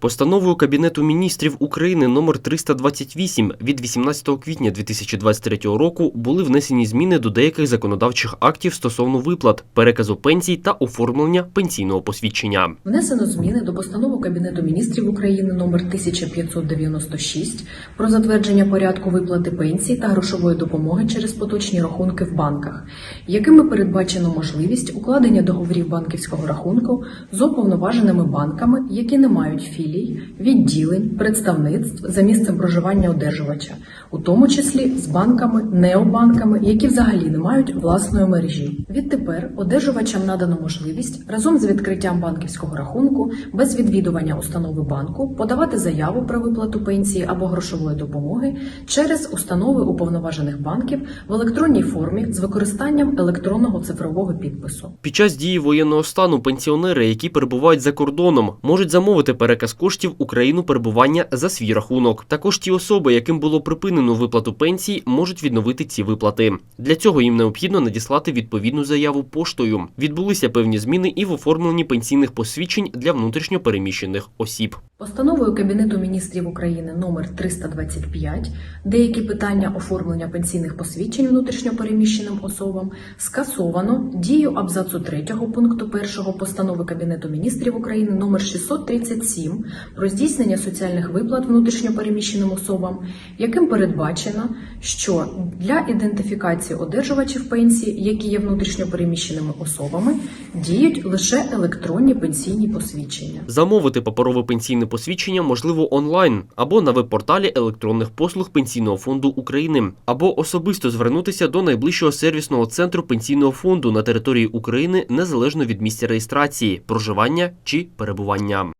Постановою Кабінету міністрів України номер 328 від 18 квітня 2023 року були внесені зміни до деяких законодавчих актів стосовно виплат, переказу пенсій та оформлення пенсійного посвідчення. Внесено зміни до постанови Кабінету міністрів України номер 1596 про затвердження порядку виплати пенсій та грошової допомоги через поточні рахунки в банках, якими передбачено можливість укладення договорів банківського рахунку з уповноваженими банками, які не мають філій, відділень, представництв за місцем проживання одержувача, у тому числі з банками, необанками, які взагалі не мають власної мережі. Відтепер одержувачам надано можливість разом з відкриттям банківського рахунку без відвідування установи банку подавати заяву про виплату пенсії або грошової допомоги через установи уповноважених банків в електронній формі з використанням електронного цифрового підпису. Під час дії воєнного стану пенсіонери, які перебувають за кордоном, можуть замовити переказ коштів у країну перебування за свій рахунок. Також ті особи, яким було припинено виплату пенсій, можуть відновити ці виплати. Для цього їм необхідно надіслати відповідну заяву поштою. Відбулися певні зміни і в оформленні пенсійних посвідчень для внутрішньо переміщених осіб. Постановою Кабінету міністрів України номер 325 деякі питання оформлення пенсійних посвідчень внутрішньопереміщеним особам скасовано дію абзацу 3 пункту 1 постанови Кабінету міністрів України номер 637 про здійснення соціальних виплат внутрішньопереміщеним особам, яким передбачено, що для ідентифікації одержувачів пенсії, які є внутрішньопереміщеними особами, діють лише електронні пенсійні посвідчення. Замовити паперове пенсійне посвідчення можливо онлайн або на веб-порталі електронних послуг Пенсійного фонду України, або особисто звернутися до найближчого сервісного центру пенсійного фонду на території України незалежно від місця реєстрації, проживання чи перебування.